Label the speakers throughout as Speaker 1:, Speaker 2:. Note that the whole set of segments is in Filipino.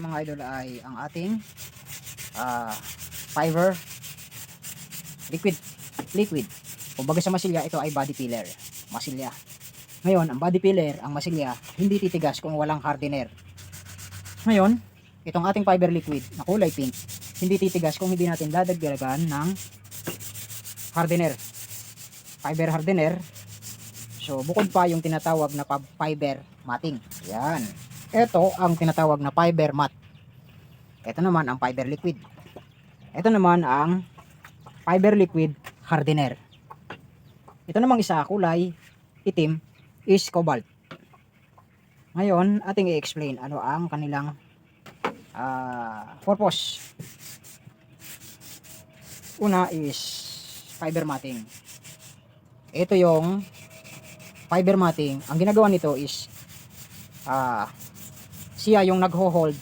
Speaker 1: mga idol ay ang ating ah fiber. Liquid. Liquid. Kumbaga sa masilya ito ay body filler. Masilya. Ngayon ang body filler ang masilya hindi titigas kung walang hardener. Ngayon itong ating fiber liquid na kulay pink hindi titigas kung hindi natin dadagdagan ng hardener. Fiber hardener. So bukod pa yung tinatawag na fiber matting. Yan ito ang tinatawag na fiber mat. Ito naman ang fiber liquid. Ito naman ang fiber liquid hardener. Ito namang isa kulay itim is cobalt. Ngayon ating i-explain ano ang kanilang ah, purpose. Una is fiber matting. Ito yung fiber matting. Ang ginagawa nito is ah siya yung nagho-hold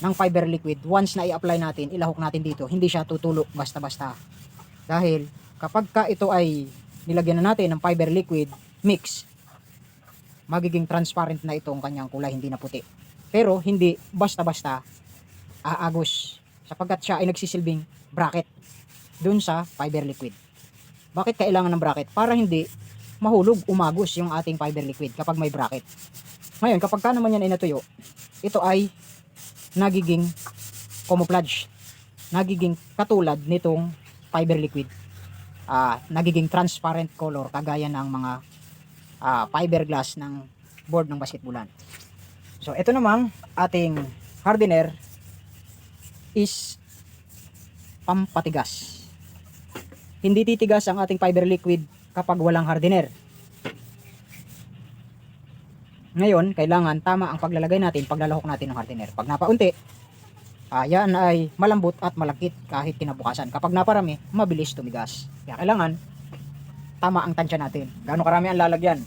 Speaker 1: ng fiber liquid. Once na i-apply natin ilahok natin dito. Hindi siya tutulo basta-basta. Dahil kapag ka ito ay nilagyan na natin ng fiber liquid mix magiging transparent na itong kanyang kulay hindi na puti. Pero hindi basta-basta aagos sapagkat siya ay nagsisilbing bracket dun sa fiber liquid. Bakit kailangan ng bracket? Para hindi mahulog umagos yung ating fiber liquid kapag may bracket ngayon, kapag ka naman yan ay natuyo, ito ay nagiging camouflage. Nagiging katulad nitong fiber liquid. Ah, nagiging transparent color kagaya ng mga ah, fiberglass ng board ng basketballan. So, ito namang ating hardener is pampatigas. Hindi titigas ang ating fiber liquid kapag walang hardener. Ngayon, kailangan tama ang paglalagay natin, paglalahok natin ng hardener. Pag napaunti, ah, yan ay malambot at malakit kahit kinabukasan. Kapag naparami, mabilis tumigas. Kaya kailangan tama ang tansya natin. Gaano karami ang lalagyan?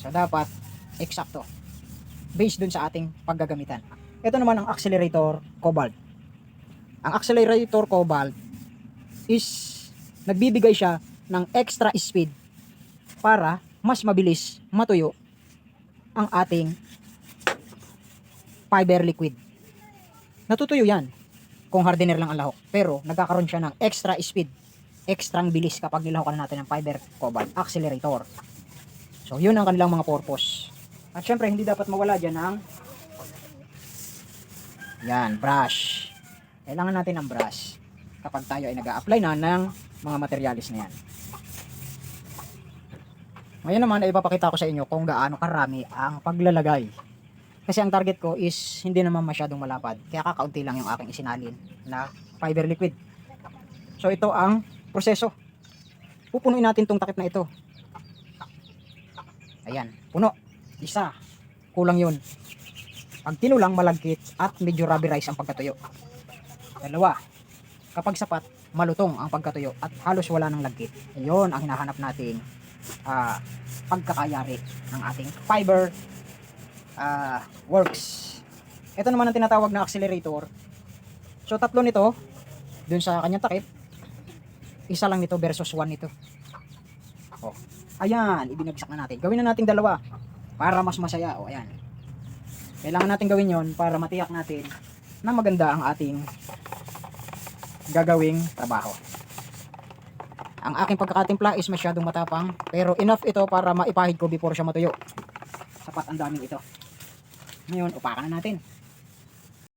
Speaker 1: So dapat eksakto. Based dun sa ating paggagamitan. Ito naman ang accelerator cobalt. Ang accelerator cobalt is nagbibigay siya ng extra speed para mas mabilis matuyo ang ating fiber liquid. Natutuyo yan kung hardener lang ang lahok. Pero nagkakaroon siya ng extra speed, extrang bilis kapag nilahokan natin ng fiber cobalt accelerator. So yun ang kanilang mga purpose. At syempre hindi dapat mawala dyan ang yan, brush. Kailangan natin ng brush kapag tayo ay nag apply na ng mga materialis na yan. Ngayon naman ay ipapakita ko sa inyo kung gaano karami ang paglalagay. Kasi ang target ko is hindi naman masyadong malapad. Kaya kakaunti lang yung aking isinalin na fiber liquid. So ito ang proseso. Pupunuin natin tong takip na ito. Ayan, puno. Isa. Kulang yun. Pag tinulang malagkit at medyo rubberized ang pagkatuyo. Dalawa. Kapag sapat, malutong ang pagkatuyo at halos wala ng lagkit. Ayun ang hinahanap nating ah, pagkakayari ng ating fiber ah, works. Ito naman ang tinatawag na accelerator. So tatlo nito dun sa kanyang takip. Isa lang nito versus one nito. Oh. Ayan, ibinagsak na natin. Gawin na nating dalawa para mas masaya. O ayan. Kailangan natin gawin 'yon para matiyak natin na maganda ang ating gagawing trabaho. Ang aking pagkakatimpla is masyadong matapang pero enough ito para maipahid ko before siya matuyo. Sapat ang daming ito. Ngayon, upakan na natin.